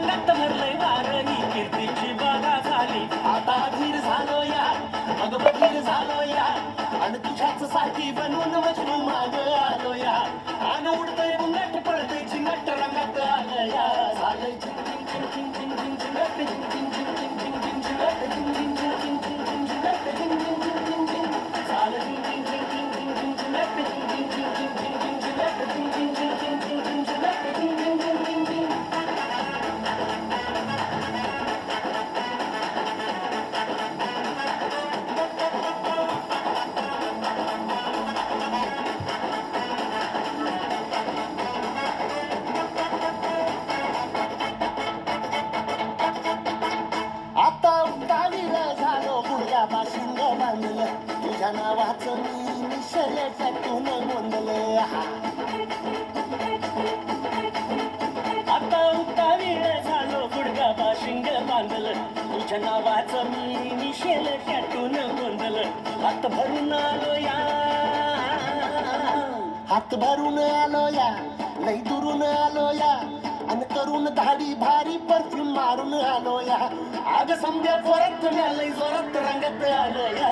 रंगात धरलंय वारणी कीर्तीची बागा झाली आता धीर झालो या मग बधीर झालो या आणि तुझ्याच साठी बनवून मजनू माग आलो या आन उडतय बुंगट पडतय चिंगट रंगात आलं या झालंय चिंग चिंग चिंग चिंग चिंग चिंग चिंग चिंग चिंग चिंग आणलं तुझ्या नावाचं मी मिशल टाकून गोंधले आता उतावीर झालो गुडगा बाशिंग बांधलं. तुझ्या नावाचं मी मिशेल टाकून गोंधलं हात भरून आलो या. हात भरून आलो या लई दुरून आलो या. आणि करून धाडी भारी परफ्यूम मारून आलो या. आग समजा परत लई जोरात रंगत आलो या.